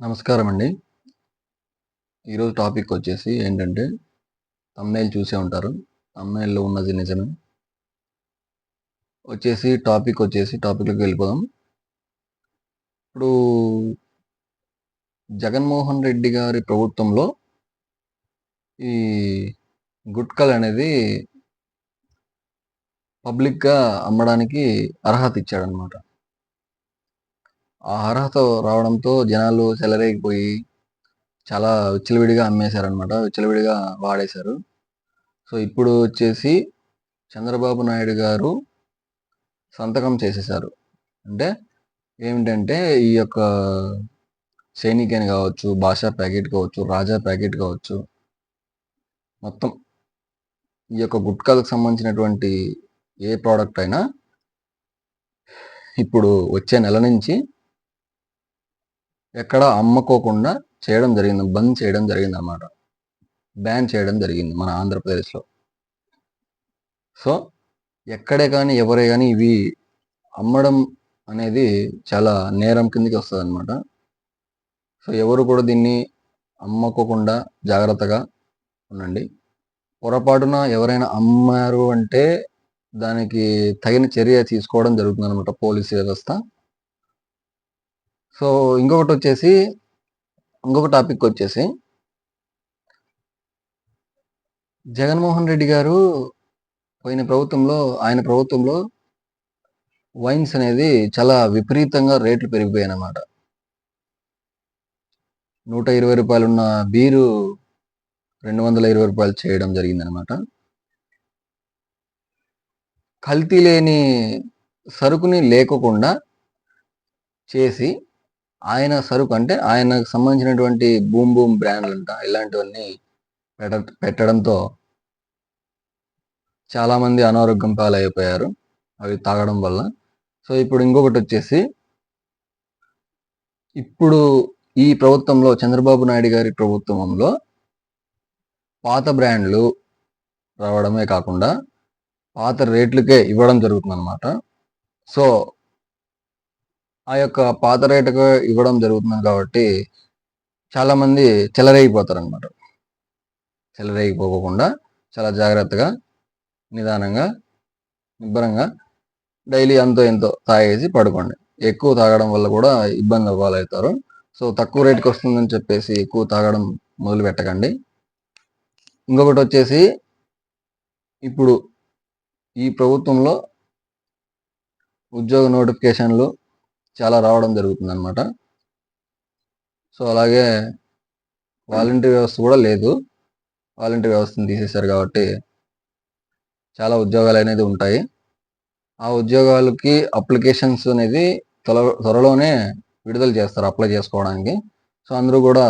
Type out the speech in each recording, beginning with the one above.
నమస్కారం అండి ఈరోజు టాపిక్ వచ్చేసి ఏంటంటే తమ్నైల్ చూసే ఉంటారు. తమ్నైల్లో ఉన్నది నిజమే. వచ్చేసి టాపిక్ వచ్చేసి టాపిక్లోకి వెళ్ళిపోదాం. ఇప్పుడు జగన్మోహన్ రెడ్డి గారి ప్రభుత్వంలో ఈ గుట్కల్ అనేది పబ్లిక్గా అమ్మడానికి అర్హత ఇచ్చాడనమాట ఆ అర్హత రావడంతో జనాలు చెలరేగిపోయి చాలా విచ్చలవిడిగా అమ్మేశారనమాట విచ్చలవిడిగా వాడేశారు. సో ఇప్పుడు వచ్చేసి చంద్రబాబు నాయుడు గారు సంతకం చేసేసారు అంటే ఏమిటంటే ఈ యొక్క సైనికేన్ కావచ్చు భాషా ప్యాకెట్ కావచ్చు రాజా ప్యాకెట్ కావచ్చు మొత్తం ఈ యొక్క గుట్కాలకు సంబంధించినటువంటి ఏ ప్రోడక్ట్ అయినా ఇప్పుడు వచ్చే నెల నుంచి ఎక్కడ అమ్ముకోకుండా చేయడం జరిగింది బంద్ చేయడం జరిగింది అన్నమాట బ్యాన్ చేయడం జరిగింది మన ఆంధ్రప్రదేశ్లో. సో ఎక్కడే కానీ ఎవరే కానీ ఇవి అమ్మడం అనేది చాలా నేరం కిందకి వస్తుంది అనమాట సో ఎవరు కూడా దీన్ని అమ్మకోకుండా జాగ్రత్తగా ఉండండి. పొరపాటున ఎవరైనా అమ్మారు అంటే దానికి తగిన చర్య తీసుకోవడం జరుగుతుంది అనమాట పోలీస్ వ్యవస్థ. సో ఇంకొకటి వచ్చేసి ఇంకొక టాపిక్ వచ్చేసి జగన్మోహన్ రెడ్డి గారు పోయిన ప్రభుత్వంలో ఆయన ప్రభుత్వంలో వైన్స్ అనేది చాలా విపరీతంగా రేట్లు పెరిగిపోయాయి అన్నమాట నూట ఇరవై రూపాయలు ఉన్న బీరు రెండు వందల ఇరవై రూపాయలు చేయడం జరిగిందనమాట కల్తీ లేని సరుకుని లేకుండా చేసి ఆయన సరుకు అంటే ఆయనకు సంబంధించినటువంటి బూమ్ బూమ్ బ్రాండ్లు అంట ఇలాంటివన్నీ పెట్ట పెట్టడంతో చాలామంది అనారోగ్యం పాలైపోయారు అవి తాగడం వల్ల. సో ఇప్పుడు ఇంకొకటి వచ్చేసి ఇప్పుడు ఈ ప్రభుత్వంలో చంద్రబాబు నాయుడు గారి ప్రభుత్వంలో పాత బ్రాండ్లు రావడమే కాకుండా పాత రేట్లకే ఇవ్వడం జరుగుతుంది అన్నమాట సో ఆ యొక్క పాత రేటుకు ఇవ్వడం జరుగుతుంది కాబట్టి చాలామంది చెలరేగిపోతారు అనమాట చెలరేగిపోకుండా చాలా జాగ్రత్తగా నిదానంగా నిబ్బరంగా డైలీ అంతో ఎంతో తాగేసి పడుకోండి. ఎక్కువ తాగడం వల్ల కూడా ఇబ్బంది అవ్వాలవుతారు సో తక్కువ రేటుకి వస్తుందని చెప్పేసి ఎక్కువ తాగడం మొదలు పెట్టకండి. ఇంకొకటి వచ్చేసి ఇప్పుడు ఈ ప్రభుత్వంలో ఉద్యోగ నోటిఫికేషన్లు చాలా రావడం జరుగుతుంది అనమాట సో అలాగే వాలంటీర్ వ్యవస్థ కూడా లేదు. వాలంటీర్ వ్యవస్థను తీసేశారు కాబట్టి చాలా ఉద్యోగాలు అనేది ఉంటాయి. ఆ ఉద్యోగాలకి అప్లికేషన్స్ అనేది త్వర త్వరలోనే విడుదల చేస్తారు అప్లై చేసుకోవడానికి. సో అందరూ కూడా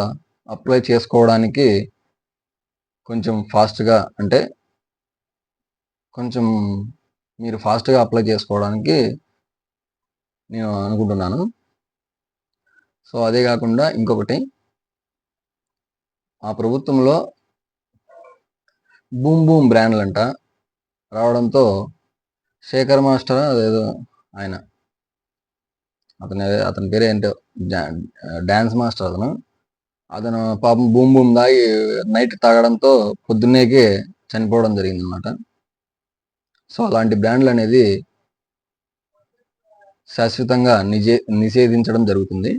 అప్లై చేసుకోవడానికి కొంచెం ఫాస్ట్గా అంటే కొంచెం మీరు ఫాస్ట్గా అప్లై చేసుకోవడానికి నేను అనుకుంటున్నాను. సో అదే కాకుండా ఇంకొకటి. ఆ ప్రభుత్వంలో బూమ్ బూమ్ బ్రాండ్లు అంట రావడంతో శేఖర్ మాస్టర్ అదేదో ఆయన. అతని అతని పేరు ఏంటో డ్యాన్స్ మాస్టర్ అతను. అతను పాపం బూమ్ బూమ్ దాగి నైట్ తాగడంతో పొద్దున్నేకే చనిపోవడం జరిగిందనమాట సో అలాంటి బ్రాండ్లు అనేది శాశ్వతంగా నిజే నిషేధించడం జరుగుతుంది.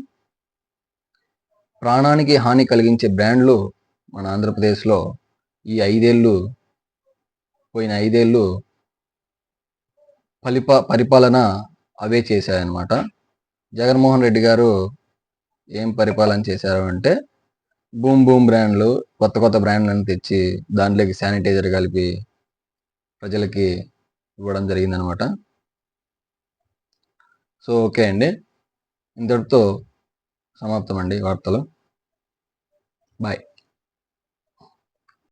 ప్రాణానికి హాని కలిగించే బ్రాండ్లు మన ఆంధ్రప్రదేశ్లో ఈ ఐదేళ్ళు పోయిన ఐదేళ్ళు ఫలిప పరిపాలన అవే చేశాయన్నమాట. జగన్మోహన్ రెడ్డి గారు ఏం పరిపాలన చేశారు అంటే బూమ్ బూమ్ బ్రాండ్లు కొత్త కొత్త బ్రాండ్లను తెచ్చి దాంట్లోకి శానిటైజర్ కలిపి ప్రజలకి ఇవ్వడం జరిగిందనమాట సో ఓకే అండి. ఇంతటితో సమాప్తం అండి వార్తలు. బాయ్.